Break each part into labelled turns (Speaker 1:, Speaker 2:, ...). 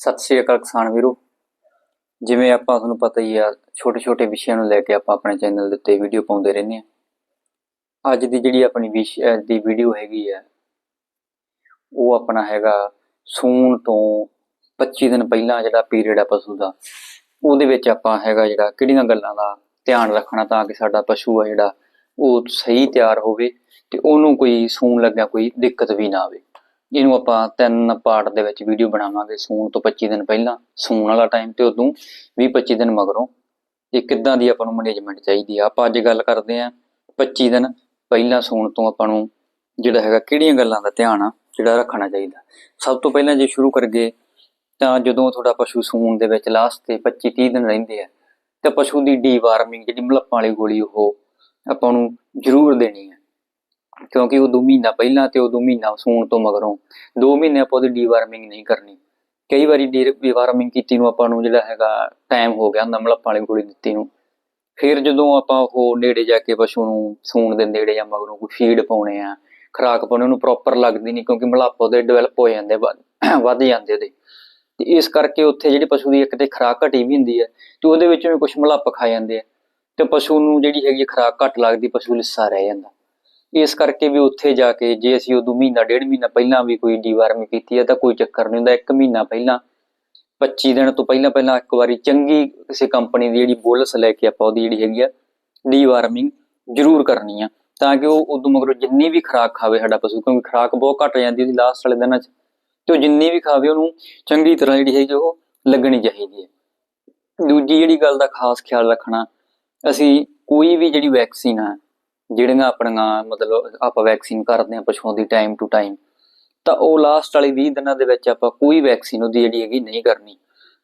Speaker 1: ਸਤਿ ਸ਼੍ਰੀ ਅਕਾਲ ਕਿਸਾਨ ਵੀਰੋ। ਜਿਵੇਂ ਆਪਾਂ ਤੁਹਾਨੂੰ ਪਤਾ ਹੀ ਆ ਛੋਟੇ ਛੋਟੇ ਵਿਸ਼ਿਆਂ ਨੂੰ ਲੈ ਕੇ ਆਪਾਂ ਆਪਣੇ ਚੈਨਲ ਦੇ ਉੱਤੇ ਵੀਡੀਓ ਪਾਉਂਦੇ ਰਹਿੰਦੇ ਆ ਅੱਜ ਦੀ ਜਿਹੜੀ ਆਪਣੀ ਵਿਸ਼ ਦੀ ਵੀਡੀਓ ਹੈਗੀ ਆ, ਉਹ ਆਪਣਾ ਹੈਗਾ ਸੂਣ ਤੋਂ 25 ਦਿਨ ਪਹਿਲਾਂ ਜਿਹੜਾ ਪੀਰੀਅਡ ਆ ਪਸ਼ੂ ਦਾ, ਉਹਦੇ ਵਿੱਚ ਆਪਾਂ ਹੈਗਾ ਜਿਹੜਾ ਕਿਹੜੀਆਂ ਗੱਲਾਂ ਦਾ ਧਿਆਨ ਰੱਖਣਾ ਤਾਂ ਕਿ ਸਾਡਾ ਪਸ਼ੂ ਆ ਜਿਹੜਾ ਉਹ ਸਹੀ ਤਿਆਰ ਹੋਵੇ ਤੇ ਉਹਨੂੰ ਕੋਈ ਸੂਣ ਲੱਗਿਆ ਕੋਈ ਦਿੱਕਤ ਵੀ ਨਾ ਆਵੇ। ਇਹਨੂੰ ਆਪਾਂ ਤਿੰਨ ਪਾਰਟ ਦੇ ਵਿੱਚ ਵੀਡੀਓ ਬਣਾਵਾਂਗੇ, ਸੂਣ ਤੋਂ 25 ਦਿਨ ਪਹਿਲਾਂ, ਸੂਣ ਵਾਲਾ ਟਾਈਮ ਤੇ ਉਦੋਂ 20 25 ਦਿਨ ਮਗਰੋਂ। ਇਹ ਕਿੱਦਾਂ ਦੀ ਆਪਾਂ ਨੂੰ ਮੈਨੇਜਮੈਂਟ ਚਾਹੀਦੀ ਆ? ਆਪਾਂ ਅੱਜ ਗੱਲ ਕਰਦੇ ਆਂ 25 ਦਿਨ ਪਹਿਲਾਂ ਸੂਣ ਤੋਂ ਆਪਾਂ ਨੂੰ ਜਿਹੜਾ ਹੈਗਾ ਕਿਹੜੀਆਂ ਗੱਲਾਂ ਦਾ ਧਿਆਨ ਆ, ਜਿਹੜਾ ਰੱਖਣਾ ਚਾਹੀਦਾ। ਸਭ ਤੋਂ ਪਹਿਲਾਂ ਜੇ ਸ਼ੁਰੂ ਕਰਗੇ ਤਾਂ ਜਦੋਂ ਤੁਹਾਡਾ ਪਸ਼ੂ ਸੂਣ ਦੇ ਵਿੱਚ ਲਾਸਟ ਤੇ 25 30 ਦਿਨ ਰਹਿੰਦੇ ਆ, ਤਾਂ ਪਸ਼ੂ ਦੀ ਡੀਵਾਰਮਿੰਗ ਜਿਹੜੀ ਮਲੱਪਾਂ ਵਾਲੀ ਗੋਲੀ ਉਹ ਆਪਾਂ ਨੂੰ ਜ਼ਰੂਰ ਦੇਣੀ ਹੈ ਕਿਉਂਕਿ ਉਹ ਦੋ ਮਹੀਨਾ ਪਹਿਲਾਂ ਤੇ ਉਹ ਦੋ ਮਹੀਨਾ ਸੂਣ ਤੋਂ ਮਗਰੋਂ ਦੋ ਮਹੀਨੇ ਆਪਾਂ ਉਹਦੀ ਡੀਵਾਰਮਿੰਗ ਨਹੀਂ ਕਰਨੀ। ਕਈ ਵਾਰੀ ਡੀਵਾਰਮਿੰਗ ਕੀਤੀ ਨੂੰ ਆਪਾਂ ਨੂੰ ਜਿਹੜਾ ਹੈਗਾ ਟਾਈਮ ਹੋ ਗਿਆ ਹੁੰਦਾ ਮਲੱਪਾਂ ਵਾਲੀ ਗੋਲੀ ਦਿੱਤੀ ਨੂੰ। ਫਿਰ ਜਦੋਂ ਆਪਾਂ ਉਹ ਨੇੜੇ ਜਾ ਕੇ ਪਸ਼ੂ ਨੂੰ ਸੂਣ ਦੇ ਨੇੜੇ ਜਾਂ ਮਗਰੋਂ ਕੋਈ ਫੀਡ ਪਾਉਣੇ ਆ, ਖਰਾਕ ਪਾਉਣੇ, ਉਹਨੂੰ ਪ੍ਰੋਪਰ ਲੱਗਦੀ ਨਹੀਂ ਕਿਉਂਕਿ ਮਲੱਪ ਉਹਦੇ ਡਿਵੈਲਪ ਹੋ ਜਾਂਦੇ, ਵੱਧ- ਵੱਧ ਜਾਂਦੇ ਉਹਦੇ। ਤੇ ਇਸ ਕਰਕੇ ਉੱਥੇ ਜਿਹੜੀ ਪਸ਼ੂ ਦੀ ਇੱਕ ਤੇ ਖਰਾਕ ਘਟੀ ਵੀ ਹੁੰਦੀ ਹੈ ਤੇ ਉਹਦੇ ਵਿੱਚੋਂ ਵੀ ਕੁਝ ਮਲੱਪ ਖਾ ਜਾਂਦੇ ਆ। ਤੇ ਪਸ਼ੂ ਨੂੰ ਜਿਹੜੀ ਹੈਗੀ ਹੈ ਖਰਾਕ ਘੱਟ ਲੱਗਦੀ, ਪਸ਼ੂ ਲਿੱਸਾ ਰਹਿ ਜਾਂਦਾ। ਇਸ ਕਰਕੇ ਵੀ ਉੱਥੇ ਜਾ ਕੇ ਜੇ ਅਸੀਂ ਉਦੋਂ ਮਹੀਨਾ, ਡੇਢ ਮਹੀਨਾ ਪਹਿਲਾਂ ਵੀ ਕੋਈ ਡੀਵਾਰਮਿੰਗ ਕੀਤੀ ਹੈ ਤਾਂ ਕੋਈ ਚੱਕਰ ਨਹੀਂ ਹੁੰਦਾ, ਇੱਕ ਮਹੀਨਾ ਪਹਿਲਾਂ 25 ਦਿਨ ਤੋਂ ਪਹਿਲਾਂ ਪਹਿਲਾਂ ਇੱਕ ਵਾਰੀ ਚੰਗੀ ਕਿਸੇ ਕੰਪਨੀ ਦੀ ਜਿਹੜੀ ਬੋਲਸ ਲੈ ਕੇ ਆਪਾਂ ਉਹਦੀ ਜਿਹੜੀ ਹੈਗੀ ਆ ਡੀਵਾਰਮਿੰਗ ਜ਼ਰੂਰ ਕਰਨੀ ਆ, ਤਾਂ ਕਿ ਉਹ ਉਦੋਂ ਮਗਰੋਂ ਜਿੰਨੀ ਵੀ ਖੁਰਾਕ ਖਾਵੇ ਸਾਡਾ ਪਸ਼ੂ, ਕਿਉਂਕਿ ਖੁਰਾਕ ਬਹੁਤ ਘਟ ਜਾਂਦੀ ਉਹਦੀ ਲਾਸਟ ਵਾਲੇ ਦਿਨਾਂ 'ਚ, ਤੇ ਉਹ ਜਿੰਨੀ ਵੀ ਖਾਵੇ ਉਹਨੂੰ ਚੰਗੀ ਤਰ੍ਹਾਂ ਜਿਹੜੀ ਹੈਗੀ ਉਹ ਲੱਗਣੀ ਚਾਹੀਦੀ ਹੈ। ਦੂਜੀ ਜਿਹੜੀ ਗੱਲ ਦਾ ਖਾਸ ਖਿਆਲ ਰੱਖਣਾ, ਅਸੀਂ ਕੋਈ ਵੀ ਜਿਹੜੀ ਵੈਕਸੀਨ ਆ ਜਿਹੜੀਆਂ ਆਪਣੀਆਂ, ਮਤਲਬ ਆਪਾਂ ਵੈਕਸੀਨ ਕਰਦੇ ਆ ਪਸ਼ੂਆਂ ਦੀ ਟਾਈਮ ਟੂ ਟਾਈਮ ਤਾਂ ਉਹ ਲਾਸਟ ਵਾਲੇ 20 ਦਿਨਾਂ ਦੇ ਵਿੱਚ ਆਪਾਂ ਕੋਈ ਵੈਕਸੀਨ ਉਹਦੀ ਜਿਹੜੀ ਹੈਗੀ ਨਹੀਂ ਕਰਨੀ।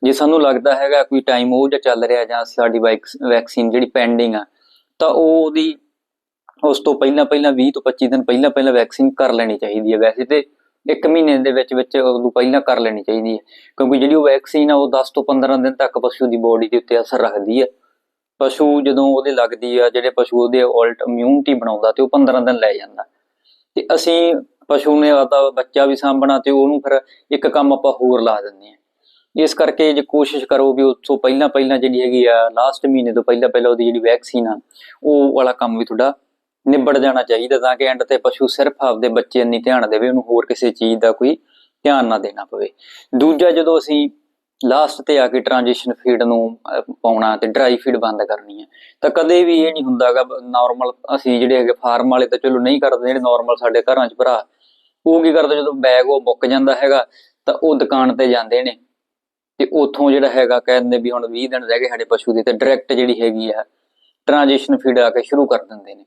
Speaker 1: ਜੇ ਸਾਨੂੰ ਲੱਗਦਾ ਹੈਗਾ ਕੋਈ ਟਾਈਮ ਉਹ ਜਿਹਾ ਚੱਲ ਰਿਹਾ ਜਾਂ ਸਾਡੀ ਵੈਕਸੀਨ ਜਿਹੜੀ ਪੈਂਡਿੰਗ ਆ, ਤਾਂ ਉਹ ਉਹਦੀ ਉਸ ਤੋਂ ਪਹਿਲਾਂ ਪਹਿਲਾਂ 20 ਤੋਂ 25 ਦਿਨ ਪਹਿਲਾਂ ਪਹਿਲਾਂ ਵੈਕਸੀਨ ਕਰ ਲੈਣੀ ਚਾਹੀਦੀ ਹੈ। ਵੈਸੇ ਤੇ ਇੱਕ ਮਹੀਨੇ ਦੇ ਵਿੱਚ ਵਿੱਚ ਉਹਨੂੰ ਪਹਿਲਾਂ ਕਰ ਲੈਣੀ ਚਾਹੀਦੀ ਹੈ, ਕਿਉਂਕਿ ਜਿਹੜੀ ਉਹ ਵੈਕਸੀਨ ਆ ਉਹ 10 ਤੋਂ 15 ਦਿਨ ਤੱਕ ਪਸ਼ੂ ਦੀ ਬੋਡੀ ਦੇ ਉੱਤੇ ਅਸਰ ਰੱਖਦੀ ਹੈ। ਪਸ਼ੂ ਜਦੋਂ ਉਹਦੇ ਲੱਗਦੀ ਆ, ਜਿਹੜੇ ਪਸ਼ੂ ਉਹਦੇ ਉਲਟ ਇਮਿਊਨਿਟੀ ਬਣਾਉਂਦਾ ਤੇ ਉਹ 15 ਦਿਨ ਲੈ ਜਾਂਦਾ। ਤੇ ਅਸੀਂ ਪਸ਼ੂ ਨੇ ਆਦਾ ਬੱਚਾ ਵੀ ਸਾਂਭਣਾ ਤੇ ਉਹਨੂੰ ਫਿਰ ਇੱਕ ਕੰਮ ਆਪਾਂ ਹੋਰ ਲਾ ਦਿੰਦੇ ਆ ਇਸ ਕਰਕੇ ਜੇ ਕੋਸ਼ਿਸ਼ ਕਰੋ ਵੀ ਉਸ ਤੋਂ ਪਹਿਲਾਂ ਪਹਿਲਾਂ ਜਿਹੜੀ ਹੈਗੀ ਆ ਲਾਸਟ ਮਹੀਨੇ ਤੋਂ ਪਹਿਲਾਂ ਪਹਿਲਾਂ ਉਹਦੀ ਜਿਹੜੀ ਵੈਕਸੀਨ ਆ, ਉਹ ਵਾਲਾ ਕੰਮ ਵੀ ਤੁਹਾਡਾ ਨਿਬੜ ਜਾਣਾ ਚਾਹੀਦਾ ਤਾਂ ਕਿ ਐਂਡ ਤੇ ਪਸ਼ੂ ਸਿਰਫ ਆਪਦੇ ਬੱਚੇ ਨਹੀਂ ਧਿਆਨ ਦੇਵੇ, ਉਹਨੂੰ ਹੋਰ ਕਿਸੇ ਚੀਜ਼ ਦਾ ਕੋਈ ਧਿਆਨ ਨਾ ਦੇਣਾ ਪਵੇ। ਦੂਜਾ ਜਦੋਂ ਅਸੀਂ ਲਾਸਟ ਤੇ ਆ ਕੇ ਟ੍ਰਾਂਜੀਸ਼ਨ ਫੀਡ ਨੂੰ ਪਾਉਣਾ ਤੇ ਡਰਾਈ ਫੀਡ ਬੰਦ ਕਰਨੀ ਹੈ ਤਾਂ ਕਦੇ ਵੀ ਇਹ ਨਹੀਂ ਹੁੰਦਾਗਾ ਨਾਰਮਲ ਅਸੀਂ ਜਿਹੜੇ ਹੈਗੇ ਫਾਰਮ ਵਾਲੇ ਤਾਂ ਚਲੋ ਨਹੀਂ ਕਰਦੇ, ਜਿਹੜੇ ਨਾਰਮਲ ਸਾਡੇ ਘਰਾਂ 'ਚ ਭਰਾ, ਉਹ ਕੀ ਕਰਦੇ ਜਦੋਂ ਬੈਗ ਉਹ ਮੁੱਕ ਜਾਂਦਾ ਹੈਗਾ, ਤਾਂ ਉਹ ਦੁਕਾਨ ਤੇ ਜਾਂਦੇ ਨੇ। ਤੇ ਉੱਥੋਂ ਜਿਹੜਾ ਹੈਗਾ ਕਹਿੰਦੇ ਵੀ ਹੁਣ 20 ਦਿਨ ਰਹਿ ਗਏ ਸਾਡੇ ਪਸ਼ੂ ਦੇ, ਤੇ ਡਾਇਰੈਕਟ ਜਿਹੜੀ ਹੈਗੀ ਆ ਟ੍ਰਾਂਜੀਸ਼ਨ ਫੀਡ ਆ ਕੇ ਸ਼ੁਰੂ ਕਰ ਦਿੰਦੇ ਨੇ।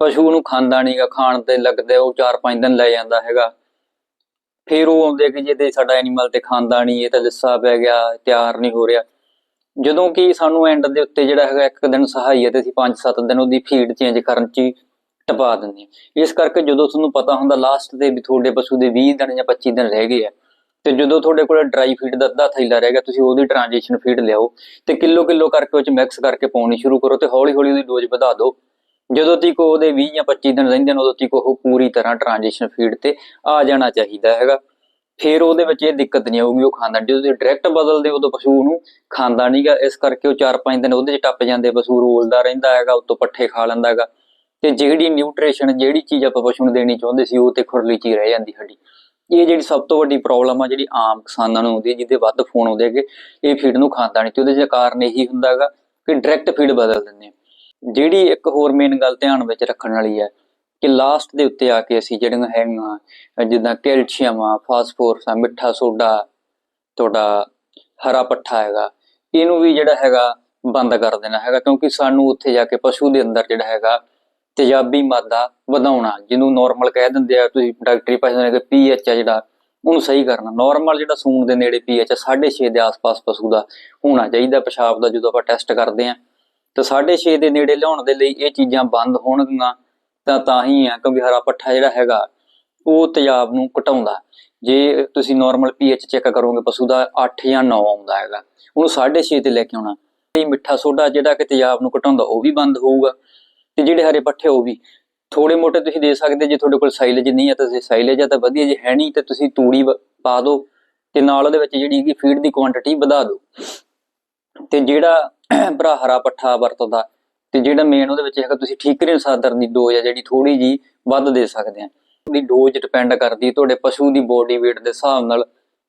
Speaker 1: ਪਸ਼ੂ ਨੂੰ ਖਾਂਦਾ ਨਹੀਂਗਾ ਖਾਣ ਤੇ ਲੱਗਦੇ ਉਹ 4-5 ਦਿਨ ਲੈ ਜਾਂਦਾ ਹੈਗਾ। ਫਿਰ ਉਹ ਆਉਂਦੇ ਕਿ ਜੇ ਸਾਡਾ ਐਨੀਮਲ ਤੇ ਖਾਂਦਾ ਨਹੀਂ ਇਹ ਤਾਂ ਲਿੱਸਾ ਪੈ ਗਿਆ, ਤਿਆਰ ਨਹੀਂ ਹੋ ਰਿਹਾ। ਜਦੋਂ ਕਿ ਸਾਨੂੰ ਐਂਡ ਦੇ ਉੱਤੇ ਜਿਹੜਾ ਹੈਗਾ ਇੱਕ ਦਿਨ ਸਹਾਈ ਹੈ ਤੇ ਅਸੀਂ 5-7 ਦਿਨ ਉਹਦੀ ਫੀਡ ਚੇਂਜ ਕਰਨ ਚ ਹੀ ਟਪਾ ਦਿੰਦੇ ਇਸ ਕਰਕੇ ਜਦੋਂ ਤੁਹਾਨੂੰ ਪਤਾ ਹੁੰਦਾ ਲਾਸਟ ਦੇ ਵੀ ਤੁਹਾਡੇ ਪਸ਼ੂ ਦੇ 20 ਦਿਨ ਜਾਂ 25 ਦਿਨ ਰਹਿ ਗਏ ਆ, ਤੇ ਜਦੋਂ ਤੁਹਾਡੇ ਕੋਲ ਡਰਾਈ ਫੀਡ ਦਾ ਅੱਧਾ ਥੈਲਾ ਰਹਿ ਗਿਆ, ਤੁਸੀਂ ਉਹਦੀ ਟ੍ਰਾਂਜੀਸ਼ਨ ਫੀਡ ਲਿਆਓ ਤੇ ਕਿਲੋ ਕਿਲੋ ਕਰਕੇ ਉਹ ਚ ਮਿਕਸ ਕਰਕੇ ਪਾਉਣੀ ਸ਼ੁਰੂ ਕਰੋ ਤੇ ਹੌਲੀ ਹੌਲੀ ਉਹਦੀ ਡੋਜ਼ ਵਧਾ ਦਿਓ। ਜਦੋਂ ਤੱਕ ਉਹਦੇ 20 ਜਾਂ 25 ਦਿਨ ਰਹਿੰਦੇ ਨੇ, ਉਦੋਂ ਤੱਕ ਉਹ ਪੂਰੀ ਤਰ੍ਹਾਂ ਟ੍ਰਾਂਜੀਸ਼ਨ ਫੀਡ ਤੇ ਆ ਜਾਣਾ ਚਾਹੀਦਾ ਹੈਗਾ। ਫਿਰ ਉਹਦੇ ਵਿੱਚ ਇਹ ਦਿੱਕਤ ਨਹੀਂ ਆਊਗੀ, ਉਹ ਖਾਂਦਾ ਜਦੋਂ ਤੁਸੀਂ ਡਾਇਰੈਕਟ ਬਦਲਦੇ, ਉਦੋਂ ਪਸ਼ੂ ਨੂੰ ਖਾਂਦਾ ਨਹੀਂਗਾ ਇਸ ਕਰਕੇ ਉਹ 4-5 ਦਿਨ ਉਹਦੇ 'ਚ ਟੱਪ ਜਾਂਦੇ, ਪਸ਼ੂ ਰੋਲਦਾ ਰਹਿੰਦਾ ਹੈਗਾ, ਉੱਤੋਂ ਪੱਠੇ ਖਾ ਲੈਂਦਾ ਹੈਗਾ। ਤੇ ਜਿਹੜੀ ਨਿਊਟ੍ਰੀਸ਼ਨ ਜਿਹੜੀ ਚੀਜ਼ ਆਪਾਂ ਪਸ਼ੂ ਨੂੰ ਦੇਣੀ ਚਾਹੁੰਦੇ ਸੀ, ਉਹ ਤੇ ਖੁਰਲੀ 'ਚ ਹੀ ਰਹਿ ਜਾਂਦੀ ਸਾਡੀ। ਇਹ ਜਿਹੜੀ ਸਭ ਤੋਂ ਵੱਡੀ ਪ੍ਰੋਬਲਮ ਆ, ਜਿਹੜੀ ਆਮ ਕਿਸਾਨਾਂ ਨੂੰ ਆਉਂਦੀ ਹੈ, ਜਿਹਦੇ ਵੱਧ ਫੋਨ ਆਉਂਦੇ ਹੈਗੇ, ਇਹ ਫੀਡ ਨੂੰ ਖਾਂਦਾ ਨਹੀਂ ਤੇ ਉਹਦੇ ਕਾਰਨ ਇਹੀ ਹੁੰਦਾ ਹੈਗਾ ਕਿ ਡਾਇਰੈਕਟ ਫੀਡ ਬਦਲ ਦਿੰਦੇ ਆ। ਜਿਹੜੀ ਇੱਕ ਹੋਰ ਮੇਨ ਗੱਲ ਧਿਆਨ ਵਿੱਚ ਰੱਖਣ ਵਾਲੀ ਹੈ ਕਿ ਲਾਸਟ ਦੇ ਉੱਤੇ ਆ ਕੇ ਅਸੀਂ ਜਿਹੜੀਆਂ ਹੈਗੀਆਂ, ਜਿੱਦਾਂ ਕੈਲਸ਼ੀਅਮ ਆ ਫਾਸਫੋਰਸ ਆ, ਮਿੱਠਾ ਸੋਡਾ, ਤੁਹਾਡਾ ਹਰਾ ਪੱਠਾ ਹੈਗਾ, ਇਹਨੂੰ ਵੀ ਜਿਹੜਾ ਹੈਗਾ ਬੰਦ ਕਰ ਦੇਣਾ ਹੈਗਾ, ਕਿਉਂਕਿ ਸਾਨੂੰ ਉੱਥੇ ਜਾ ਕੇ ਪਸ਼ੂ ਦੇ ਅੰਦਰ ਜਿਹੜਾ ਹੈਗਾ ਤੇਜ਼ਾਬੀ ਮਾਦਾ ਵਧਾਉਣਾ, ਜਿਹਨੂੰ ਨਾਰਮਲ ਕਹਿ ਦਿੰਦੇ ਆ, ਤੁਸੀਂ ਡਾਕਟਰੀ ਭਾਸ਼ਾ ਨਾਲ ਕਿ ਪੀਐਚ ਆ ਜਿਹੜਾ, ਉਹਨੂੰ ਸਹੀ ਕਰਨਾ ਨਾਰਮਲ ਜਿਹੜਾ ਸੂਣ ਦੇ ਨੇੜੇ ਪੀਐਚ 6.5 ਦੇ ਆਸ-ਪਾਸ ਪਸ਼ੂ ਦਾ ਹੋਣਾ ਚਾਹੀਦਾ, ਪਿਸ਼ਾਬ ਦਾ ਜਦੋਂ ਆਪਾਂ ਟੈਸਟ ਕਰਦੇ ਆ ਤਾਂ 6.5 ਦੇ ਨੇੜੇ ਲਿਆਉਣ ਦੇ ਲਈ ਇਹ ਚੀਜ਼ਾਂ ਬੰਦ ਹੋਣਗੀਆਂ ਤਾਂ ਤਾਂ ਹੀ ਆ, ਕਿਉਂਕਿ ਹਰਾ ਪੱਠਾ ਜਿਹੜਾ ਹੈਗਾ, ਉਹ ਤੇਜ਼ਾਬ ਨੂੰ ਘਟਾਉਂਦਾ। ਜੇ ਤੁਸੀਂ ਨਾਰਮਲ ਪੀਐਚ ਚੈੱਕ ਕਰੋਗੇ, ਪਸ਼ੂ ਦਾ 8 ਜਾਂ 9 ਆਉਂਦਾ ਹੈਗਾ, ਉਹਨੂੰ 6.5 ਤੇ ਲੈ ਕੇ ਆਉਣਾ। ਇਹ ਮਿੱਠਾ ਸੋਡਾ ਜਿਹੜਾ ਕਿ ਤੇਜ਼ਾਬ ਨੂੰ ਘਟਾਉਂਦਾ, ਉਹ ਵੀ ਬੰਦ ਹੋਊਗਾ। ਤੇ ਜਿਹੜੇ ਹਰੇ ਪੱਠੇ ਉਹ ਵੀ। ਥੋੜੇ ਮੋਟੇ ਤੁਸੀਂ ਦੇ ਸਕਦੇ ਜੇ ਤੁਹਾਡੇ ਕੋਲ ਸਾਈਲੇਜ ਨਹੀਂ ਹੈ ਤਾਂ ਤੁਸੀਂ ਸਾਈਲੇਜ ਹੈ ਤਾਂ ਵਧੀਆ, ਜੇ ਹੈ ਨਹੀਂ ਤਾਂ ਤੁਸੀਂ ਤੂੜੀ ਬ- ਪਾ ਦਿਓ ਤੇ ਨਾਲ ਉਹਦੇ ਵਿੱਚ ਜਿਹੜੀ ਹੈਗੀ ਫੀਡ ਦੀ ਕੁਆਂਟੀਟੀ ਵਧਾ ਦਿਓ। ਤੇ ਜਿਹੜਾ ਭਰਾ ਹਰਾ ਪੱਠਾ ਵਰਤਦਾ ਤੇ ਜਿਹੜਾ ਮੇਨ ਉਹਦੇ ਵਿੱਚ ਹੈਗਾ, ਤੁਸੀਂ ਠੀਕਰੀ ਅਨੁਸਾਰ ਦੀ ਡੋਜ਼ ਹੈ ਜਿਹੜੀ ਥੋੜੀ ਜੀ ਵੱਧ ਦੇ ਸਕਦੇ ਆ। ਉਹਦੀ ਡੋਜ਼ ਡਿਪੈਂਡ ਕਰਦੀ ਹੈ, ਤੁਹਾਡੇ ਪਸ਼ੂ ਦੀ ਬੋਡੀ weight ਦੇ ਹਿਸਾਬ ਨਾਲ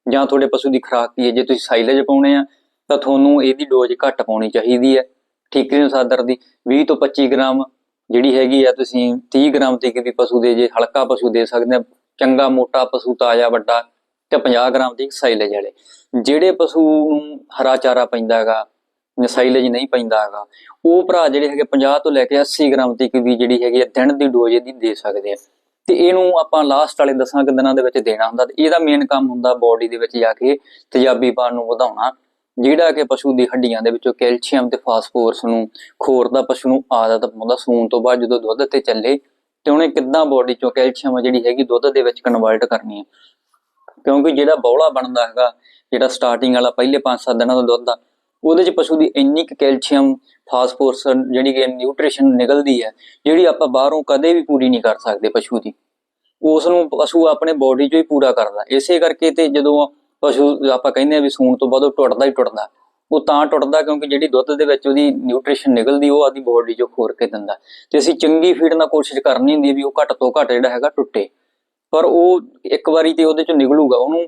Speaker 1: ਜਾਂ ਤੁਹਾਡੇ ਪਸ਼ੂ ਦੀ ਖੁਰਾਕ ਕੀ ਹੈ। ਜੇ ਤੁਸੀਂ ਸਾਈਲੇਜ ਪਾਉਣੇ ਆ, ਤਾਂ ਤੁਹਾਨੂੰ ਇਹਦੀ ਡੋਜ਼ ਘੱਟ ਪਾਉਣੀ ਚਾਹੀਦੀ ਹੈ ਠੀਕਰੀ ਅਨੁਸਾਰ ਦੀ। 20 ਤੋਂ 25 ਗ੍ਰਾਮ ਜਿਹੜੀ ਹੈਗੀ ਆ, ਤੁਸੀਂ 30 ਗ੍ਰਾਮ ਤੱਕ ਦੀ ਪਸ਼ੂ ਦੇ ਜੇ ਹਲਕਾ ਪਸ਼ੂ ਦੇ ਸਕਦੇ ਆ, ਚੰਗਾ ਮੋਟਾ ਪਸ਼ੂ, ਤਾਜ਼ਾ ਵੱਡਾ ਤੇ 50 ਗ੍ਰਾਮ ਦੀ ਸਾਈਲੇਜ ਵਾਲੇ। ਜਿਹੜੇ ਪਸ਼ੂ ਨੂੰ ਹਰਾ ਚਾਰਾ ਪੈਂਦਾ ਹੈਗਾ ਜਾਂ ਸਾਈਲੇਜ ਨਹੀਂ ਪੈਂਦਾ ਹੈਗਾ, ਉਹ ਭਰਾ ਜਿਹੜੇ ਹੈਗੇ 50 ਤੋਂ ਲੈ ਕੇ 80 ਗ੍ਰਾਮ ਤੱਕ ਵੀ ਜਿਹੜੀ ਹੈਗੀ ਆ ਦਿਨ ਦੀ ਡੋਜ਼ ਇਹਦੀ ਦੇ ਸਕਦੇ ਆ। ਤੇ ਇਹਨੂੰ ਆਪਾਂ ਲਾਸਟ ਵਾਲੇ 10 ਕੁ ਦਿਨਾਂ ਦੇ ਵਿੱਚ ਦੇਣਾ ਹੁੰਦਾ ਤੇ ਇਹਦਾ ਮੇਨ ਕੰਮ ਹੁੰਦਾ ਬਾਡੀ ਦੇ ਵਿੱਚ ਜਾ ਕੇ ਤੇਜ਼ਾਬੀਪਣ ਨੂੰ ਵਧਾਉਣਾ, ਜਿਹੜਾ ਕਿ ਪਸ਼ੂ ਦੀ ਹੱਡੀਆਂ ਦੇ ਵਿੱਚੋਂ ਕੈਲਸ਼ੀਅਮ ਤੇ ਫਾਸਫੋਰਸ ਨੂੰ ਖੋਰਦਾ ਪਸ਼ੂ ਨੂੰ ਆਦਤ ਪਾਉਂਦਾ, ਸੂਣ ਤੋਂ ਬਾਅਦ ਜਦੋਂ ਦੁੱਧ ਤੇ ਚੱਲੇ ਤੇ ਉਹਨੇ ਕਿੱਦਾਂ ਬਾਡੀ ਚੋਂ ਕੈਲਸ਼ੀਅਮ ਜਿਹੜੀ ਹੈਗੀ ਦੁੱਧ ਦੇ ਵਿੱਚ ਕਨਵਰਟ ਕਰਨੀ ਹੈ ਕਿਉਂਕਿ ਜਿਹੜਾ ਬੌਲਾ ਬਣਦਾ ਹੈਗਾ, ਜਿਹੜਾ ਸਟਾਰਟਿੰਗ ਵਾਲਾ ਪਹਿਲੇ 5-7 ਦਿਨਾਂ ਦਾ ਦੁੱਧ ਆ, ਉਹਦੇ ਚ ਪਸ਼ੂ ਦੀ ਇੰਨੀ ਕੁ ਕੈਲਸ਼ੀਅਮ ਫਾਸਫੋਰਸ ਜਿਹੜੀ ਕਿ ਨਿਊਟ੍ਰੀਸ਼ਨ ਨਿਕਲਦੀ ਹੈ, ਜਿਹੜੀ ਆਪਾਂ ਬਾਹਰੋਂ ਕਦੇ ਵੀ ਪੂਰੀ ਨਹੀਂ ਕਰ ਸਕਦੇ ਪਸ਼ੂ ਦੀ। ਉਸ ਨੂੰ ਪਸ਼ੂ ਆਪਣੇ ਬਾਡੀ ਚੋਂ ਹੀ ਪੂਰਾ ਕਰਦਾ। ਇਸੇ ਕਰਕੇ ਤੇ ਜਦੋਂ ਪਸ਼ੂ, ਆਪਾਂ ਕਹਿੰਦੇ ਆ ਵੀ ਸੂਣ ਤੋਂ ਬਾਅਦ ਉਹ ਟੁੱਟਦਾ ਹੀ ਟੁੱਟਦਾ। ਉਹ ਤਾਂ ਟੁੱਟਦਾ ਕਿਉਂਕਿ ਜਿਹੜੀ ਦੁੱਧ ਦੇ ਵਿੱਚ ਉਹਦੀ ਨਿਊਟ੍ਰੀਸ਼ਨ ਨਿਕਲਦੀ, ਉਹ ਆਦੀ ਬਾਡੀ ਚੋਂ ਖੋਰ ਕੇ ਦਿੰਦਾ। ਤੇ ਅਸੀਂ ਚੰਗੀ ਫੀਡ ਨਾਲ ਕੋਸ਼ਿਸ਼ ਕਰਨੀ ਹੁੰਦੀ ਵੀ ਉਹ ਘੱਟ ਤੋਂ ਘੱਟ ਜਿਹੜਾ ਹੈਗਾ ਟੁੱਟੇ। ਪਰ ਉਹ ਇੱਕ ਵਾਰੀ ਤੇ ਉਹਦੇ ਚੋਂ ਨਿਕਲੂਗਾ। ਉਹਨੂੰ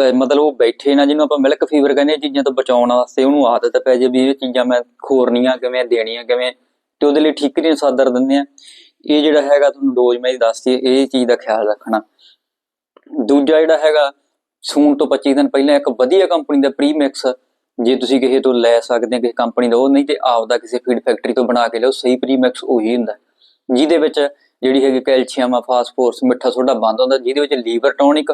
Speaker 1: ਅਹ ਮਤਲਬ ਉਹ ਬੈਠੇ ਨਾ ਜਿਹਨੂੰ ਆਪਾਂ ਮਿਲਕ ਫੀਵਰ ਕਹਿੰਦੇ ਚੀਜ਼ਾਂ ਤੋਂ ਬਚਾਉਣ ਵਾਸਤੇ ਉਹਨੂੰ ਆਦਤ ਪੈ ਜੇ ਵੀ ਇਹ ਚੀਜ਼ਾਂ ਮੈਂ ਖੋਰਨੀਆਂ ਕਿਵੇਂ, ਦੇਣੀਆਂ ਕਿਵੇਂ ਤੇ ਉਹਦੇ ਲਈ ਠੀਕ ਨਹੀਂ ਸਾਦਰ ਦਿੰਦੇ ਆ। ਇਹ ਜਿਹੜਾ ਹੈਗਾ ਤੁਹਾਨੂੰ ਡੋਜ਼ ਮੈਂ ਦੱਸਤੀ, ਇਹ ਚੀਜ਼ ਦਾ ਖਿਆਲ ਰੱਖਣਾ। ਦੂਜਾ ਜਿਹੜਾ ਹੈਗਾ, ਸੂਣ ਤੋਂ 25 ਦਿਨ ਪਹਿਲਾਂ ਇੱਕ ਵਧੀਆ ਕੰਪਨੀ ਦਾ ਪ੍ਰੀਮਿਕਸ ਜੇ ਤੁਸੀਂ ਕਿਸੇ ਤੋਂ ਲੈ ਸਕਦੇ ਹੋ, ਕਿਸੇ ਕੰਪਨੀ ਦਾ ਉਹ, ਨਹੀਂ ਤੇ ਆਪ ਦਾ ਕਿਸੇ ਫੀਡ ਫੈਕਟਰੀ ਤੋਂ ਬਣਾ ਕੇ ਲਓ ਸਹੀ ਪ੍ਰੀਮਿਕਸ ਉਹੀ ਹੁੰਦਾ। ਜਿਹਦੇ ਵਿੱਚ ਜਿਹੜੀ ਹੈਗੀ ਕੈਲਸ਼ੀਅਮ ਆ, ਫਾਸਫੋਰਸ, ਮਿੱਠਾ ਸੋਡਾ ਬੰਦ ਹੁੰਦਾ, ਜਿਹਦੇ ਵਿੱਚ ਲੀਵਰ ਟੌਨਿਕ,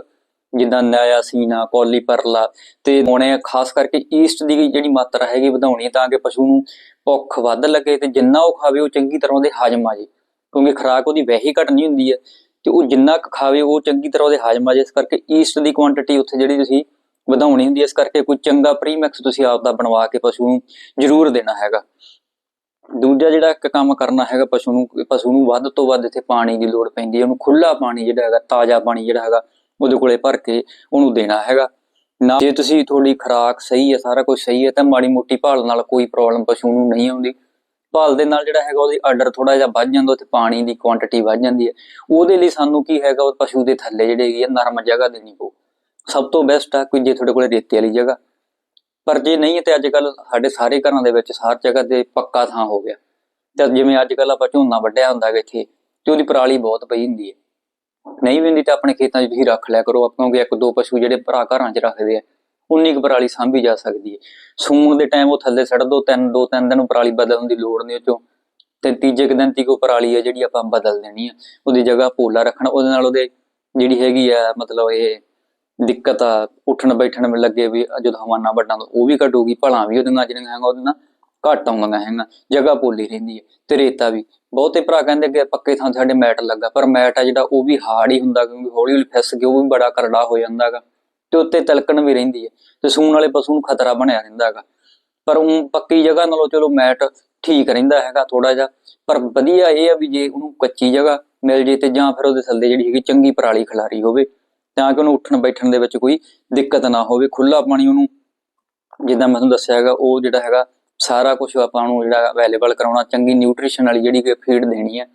Speaker 1: ਜਿੱਦਾਂ ਨਾਇਆਸੀਨਾ ਕੋਲੀਪਰਲਾ ਤੇ ਹੋਣੇ ਖਾਸ ਕਰਕੇ ਈਸਟ ਦੀ ਜਿਹੜੀ ਮਾਤਰਾ ਹੈਗੀ ਵਧਾਉਣੀ ਤਾਂ ਕਿ ਪਸ਼ੂ ਨੂੰ ਭੁੱਖ ਵੱਧ ਲੱਗੇ ਤੇ ਜਿੰਨਾ ਉਹ ਖਾਵੇ, ਉਹ ਚੰਗੀ ਤਰ੍ਹਾਂ ਉਹਦੇ ਹਾਜ਼ਮ ਆ ਜੇ। ਕਿਉਂਕਿ ਖੁਰਾਕ ਉਹਦੀ ਵੈਹੀ ਹੀ ਘਟਣੀ ਹੁੰਦੀ ਹੈ ਤੇ ਉਹ ਜਿੰਨਾ ਕੁ ਖਾਵੇ, ਉਹ ਚੰਗੀ ਤਰ੍ਹਾਂ ਉਹਦੇ ਹਜਮ ਆ ਜੇ। ਇਸ ਕਰਕੇ ਈਸਟ ਦੀ ਕੁਆਂਟੀਟੀ ਉੱਥੇ ਜਿਹੜੀ ਤੁਸੀਂ ਵਧਾਉਣੀ ਹੁੰਦੀ ਹੈ, ਇਸ ਕਰਕੇ ਕੋਈ ਚੰਗਾ ਪ੍ਰੀਮਿਕਸ ਤੁਸੀਂ ਆਪ ਦਾ ਬਣਵਾ ਕੇ ਪਸ਼ੂ ਨੂੰ ਜ਼ਰੂਰ ਦੇਣਾ ਹੈਗਾ। ਦੂਜਾ ਜਿਹੜਾ ਇੱਕ ਕੰਮ ਕਰਨਾ ਹੈਗਾ ਪਸ਼ੂ ਨੂੰ ਪਸ਼ੂ ਨੂੰ ਵੱਧ ਤੋਂ ਵੱਧ ਇੱਥੇ ਪਾਣੀ ਦੀ ਲੋੜ ਪੈਂਦੀ ਹੈ, ਉਹਨੂੰ ਖੁੱਲਾ ਪਾਣੀ ਜਿਹੜਾ ਹੈਗਾ, ਤਾਜ਼ਾ ਪਾਣੀ ਜਿਹੜਾ ਹੈਗਾ, ਉਹਦੇ ਕੋਲੇ ਭਰ ਕੇ ਉਹਨੂੰ ਦੇਣਾ ਹੈਗਾ। ਨਾ ਜੇ ਤੁਸੀਂ ਤੁਹਾਡੀ ਖੁਰਾਕ ਸਹੀ ਹੈ, ਸਾਰਾ ਕੁਝ ਸਹੀ ਹੈ, ਤਾਂ ਮਾੜੀ ਮੋਟੀ ਭਾਲ ਨਾਲ ਕੋਈ ਪ੍ਰੋਬਲਮ ਪਸ਼ੂ ਨੂੰ ਨਹੀਂ ਆਉਂਦੀ। ਭਾਲ ਦੇ ਨਾਲ ਜਿਹੜਾ ਹੈਗਾ, ਉਹਦੀ ਆਰਡਰ ਥੋੜਾ ਜਿਹਾ ਵੱਧ ਜਾਂਦਾ ਤੇ ਪਾਣੀ ਦੀ ਕੁਆਂਟੀਟੀ ਵੱਧ ਜਾਂਦੀ ਹੈ। ਉਹਦੇ ਲਈ ਸਾਨੂੰ ਕੀ ਹੈਗਾ, ਉਹ ਪਸ਼ੂ ਦੇ ਥੱਲੇ ਜਿਹੜੇ ਹੈਗੀ ਆ ਨਰਮ ਜਗ੍ਹਾ ਦੇਣੀ ਪਊ। ਸਭ ਤੋਂ ਬੈਸਟ ਆ, ਕੋਈ ਜੇ ਤੁਹਾਡੇ ਕੋਲੇ ਰੇਤੇ ਵਾਲੀ ਜਗ੍ਹਾ। ਪਰ ਜੇ ਨਹੀਂ ਹੈ ਤੇ ਅੱਜ ਕੱਲ ਸਾਡੇ ਸਾਰੇ ਘਰਾਂ ਦੇ ਵਿੱਚ ਹਰ ਜਗ੍ਹਾ ਤੇ ਪੱਕਾ ਥਾਂ ਹੋ ਗਿਆ। ਤੇ ਜਿਵੇਂ ਅੱਜ ਕੱਲ ਆਪਾਂ ਝੋਨਾ ਵੱਢਿਆ ਹੁੰਦਾ ਹੈ ਇੱਥੇ, ਤੇ ਉਹਦੀ ਪਰਾਲੀ ਬਹੁਤ ਪਈ ਹੁੰਦੀ ਹੈ। ਨਹੀਂ ਵੀ ਹੁੰਦੀ ਤਾਂ ਆਪਣੇ ਖੇਤਾਂ 'ਚ ਤੁਸੀਂ ਰੱਖ ਲਿਆ ਕਰੋ ਆਪਾਂ, ਕਿਉਂਕਿ ਇੱਕ ਦੋ ਪਸ਼ੂ ਜਿਹੜੇ ਭਰਾ ਘਰਾਂ 'ਚ ਰੱਖਦੇ ਆ, ਉਨੀ ਕੁ ਪਰਾਲੀ ਸਾਂਭੀ ਜਾ ਸਕਦੀ ਹੈ। ਸੂਣ ਦੇ ਟਾਈਮ ਉਹ ਥੱਲੇ ਸੜ ਦੋ, ਤਿੰਨ ਦੋ, ਤਿੰਨ ਦਿਨ ਉਹ ਪਰਾਲੀ ਬਦਲਣ ਦੀ ਲੋੜ ਨਹੀਂ ਉਹ ਚੋਂ ਤੇ ਤੀਜੇ ਕੁ ਦਿਨ ਤੀਕ ਉਹ ਪਰਾਲੀ ਹੈ ਜਿਹੜੀ ਆਪਾਂ ਬਦਲ ਦੇਣੀ ਆ। ਉਹਦੀ ਜਗ੍ਹਾ ਪੋਲਾ ਰੱਖਣਾ, ਉਹਦੇ ਨਾਲ ਉਹਦੇ ਜਿਹੜੀ ਹੈਗੀ ਆ ਮਤਲਬ ਇਹ ਦਿੱਕਤ ਆ, ਉੱਠਣ ਬੈਠਣ ਵਿੱਚ ਲੱਗੇ ਵੀ ਜਦੋਂ ਹਵਾਨਾ ਵੱਡਾ ਉਹ ਵੀ ਘਟੂਗੀ, ਭਲਾ ਵੀ ਉਹਦੇ ਨਾਲ ਜਿਹੜੀਆਂ ਹੈਗਾ ਉਹਦੇ ਨਾਲ ਘੱਟ ਆਉਂਦੀਆਂ ਹੈਗਾ ਜਗ੍ਹਾ ਪੋਲੀ ਰਹਿੰਦੀ ਹੈ, ਤੇ ਰੇਤਾ ਵੀ। ਬਹੁਤੇ ਭਰਾ ਕਹਿੰਦੇ ਕਿ ਪੱਕੇ ਥਾਂ ਸਾਡੇ ਮੈਟ ਲੱਗਾ, ਪਰ ਮੈਟ ਆ ਜਿਹੜਾ ਉਹ ਵੀ ਹਾਰਡ ਹੀ ਹੁੰਦਾ, ਕਿਉਂਕਿ ਹੌਲੀ ਹੌਲੀ ਫਿਸ ਕੇ ਉਹ ਵੀ ਬੜਾ ਕਰੜਾ ਹੋ ਜਾਂਦਾ ਹੈਗਾ, ਤੇ ਉੱਤੇ ਤਿਲਕਣ ਵੀ ਰਹਿੰਦੀ ਹੈ, ਤੇ ਸੂਣ ਵਾਲੇ ਪਸ਼ੂ ਨੂੰ ਖਤਰਾ ਬਣਿਆ ਰਹਿੰਦਾ ਹੈਗਾ। ਪਰ ਉਹ ਪੱਕੀ ਜਗ੍ਹਾ ਨਾਲੋਂ ਚਲੋ ਮੈਟ ਠੀਕ ਰਹਿੰਦਾ ਹੈਗਾ ਥੋੜਾ ਜਿਹਾ, ਪਰ ਵਧੀਆ ਇਹ ਆ ਵੀ ਜੇ ਉਹਨੂੰ ਕੱਚੀ ਜਗ੍ਹਾ ਮਿਲ ਜੇ ਤੇ ਜਾਂ ਫਿਰ ਉਹਦੇ ਥੱਲੇ ਜਿਹੜੀ ਹੈਗੀ ਚੰਗੀ ਪਰਾਲੀ ਖਿਲਾਰੀ ਹੋਵੇ ਤਾਂ ਕਿ ਉਹਨੂੰ ਉੱਠਣ ਬੈਠਣ ਦੇ ਵਿੱਚ ਕੋਈ ਦਿੱਕਤ ਨਾ ਹੋਵੇ ਖੁੱਲਾ ਪਾਣੀ ਉਹਨੂੰ ਜਿੱਦਾਂ ਮੈਂ ਤੁਹਾਨੂੰ ਦੱਸਿਆ ਹੈਗਾ, ਉਹ ਜਿਹੜਾ ਹੈਗਾ ਸਾਰਾ ਕੁਝ ਆਪਾਂ ਨੂੰ ਜਿਹੜਾ ਅਵੇਲੇਬਲ ਕਰਾਉਣਾ, ਚੰਗੀ ਨਿਊਟ੍ਰੀਸ਼ਨ ਵਾਲੀ ਜਿਹੜੀ ਕਿ ਫੀਡ ਦੇਣੀ ਹੈ,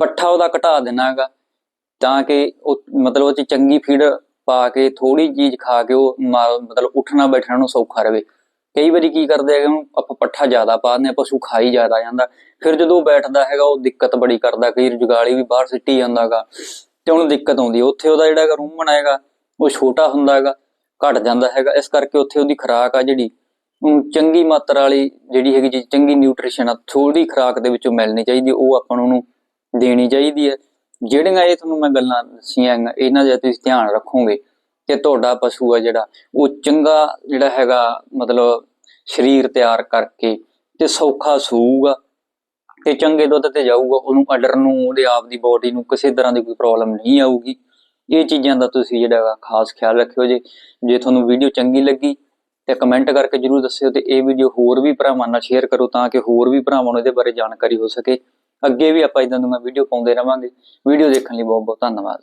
Speaker 1: ਪੱਠਾ ਉਹਦਾ ਘਟਾ ਦੇਣਾ ਹੈਗਾ, ਤਾਂ ਕਿ ਉਹ ਮਤਲਬ ਉਹ ਚ ਚੰਗੀ ਫੀਡ ਪਾ ਕੇ ਥੋੜੀ ਚੀਜ਼ ਖਾ ਕੇ ਉਹ ਨਾਲ ਮਤਲਬ ਉੱਠਣਾ ਬੈਠਣਾ ਨੂੰ ਸੌਖਾ ਰਵੇ। ਕਈ ਵਾਰੀ ਕੀ ਕਰਦੇ ਹੈਗੇ ਉਹਨੂੰ, ਆਪਾਂ ਪੱਠਾ ਜ਼ਿਆਦਾ ਪਾ ਦਿੰਦੇ ਹਾਂ, ਪਸ਼ੂ ਖਾਈ ਜ਼ਿਆਦਾ ਜਾਂਦਾ, ਫਿਰ ਜਦੋਂ ਬੈਠਦਾ ਹੈਗਾ, ਉਹ ਦਿੱਕਤ ਬੜੀ ਕਰਦਾ, ਕਈ ਜੁਗਾਲੀ ਵੀ ਬਾਹਰ ਸਿੱਟੀ ਜਾਂਦਾਗਾ ਤੇ ਉਹਨੂੰ ਦਿੱਕਤ ਆਉਂਦੀ ਹੈ। ਉੱਥੇ ਉਹਦਾ ਜਿਹੜਾ ਹੈਗਾ ਰੂਮ ਬਣਾਏਗਾ, ਉਹ ਛੋਟਾ ਹੁੰਦਾ ਹੈਗਾ ਘਟ ਜਾਂਦਾ ਹੈਗਾ। ਇਸ ਕਰਕੇ ਉੱਥੇ ਉਹਦੀ ਖੁਰਾਕ ਆ ਜਿਹੜੀ ਉਹਨੂੰ ਚੰਗੀ ਮਾਤਰਾ ਵਾਲੀ ਜਿਹੜੀ ਹੈਗੀ ਜੀ ਚੰਗੀ ਨਿਊਟ੍ਰੀਸ਼ਨ ਆ ਥੋੜੀ ਖੁਰਾਕ ਦੇ ਵਿੱਚੋਂ ਮਿਲਣੀ ਚਾਹੀਦੀ ਉਹ ਆਪਾਂ ਨੂੰ ਦੇਣੀ ਚਾਹੀਦੀ ਹੈ। ਜਿਹੜੀਆਂ ਇਹ ਤੁਹਾਨੂੰ ਮੈਂ ਗੱਲਾਂ ਦੱਸੀਆਂ ਇਹਨਾਂ ਦਾ ਤੁਸੀਂ ਧਿਆਨ ਰੱਖੋਗੇ ਕਿ ਤੁਹਾਡਾ ਪਸ਼ੂ ਆ ਜਿਹੜਾ, ਉਹ ਚੰਗਾ ਜਿਹੜਾ ਹੈਗਾ, ਮਤਲਬ ਸਰੀਰ ਤਿਆਰ ਕਰਕੇ ਤੇ ਸੌਖਾ ਸੂਗਾ ਤੇ ਚੰਗੇ ਦੁੱਧ ਤੇ ਜਾਊਗਾ, ਉਹਨੂੰ ਅਡਰ ਨੂੰ, ਉਹਦੇ ਆਪ ਦੀ ਬੋਡੀ ਨੂੰ ਕਿਸੇ ਤਰ੍ਹਾਂ ਦੀ ਕੋਈ ਪ੍ਰੋਬਲਮ ਨਹੀਂ ਆਊਗੀ। ਇਹ ਚੀਜ਼ਾਂ ਦਾ ਤੁਸੀਂ ਜਿਹੜਾ ਖਾਸ ਖਿਆਲ ਰੱਖਿਓ ਜੇ ਜੇ ਤੁਹਾਨੂੰ ਵੀਡੀਓ ਚੰਗੀ ਲੱਗੀ ਤੇ ਕਮੈਂਟ ਕਰਕੇ ਜਰੂਰ ਦੱਸਿਓ ਤੇ ਇਹ ਵੀਡੀਓ ਹੋਰ ਵੀ ਭਰਾਵਾਂ ਨਾਲ ਸ਼ੇਅਰ ਕਰੋ ਤਾਂ ਕਿ ਹੋਰ ਵੀ ਭਰਾਵਾਂ ਨੂੰ ਇਹਦੇ ਬਾਰੇ ਜਾਣਕਾਰੀ ਹੋ ਸਕੇ। ਅੱਗੇ ਵੀ ਆਪਾਂ ਇਦਾਂ ਦੀਆਂ ਵੀਡੀਓ ਪਾਉਂਦੇ ਰਵਾਂਗੇ। ਵੀਡੀਓ ਦੇਖਣ ਲਈ ਬਹੁਤ ਬਹੁਤ ਧੰਨਵਾਦ।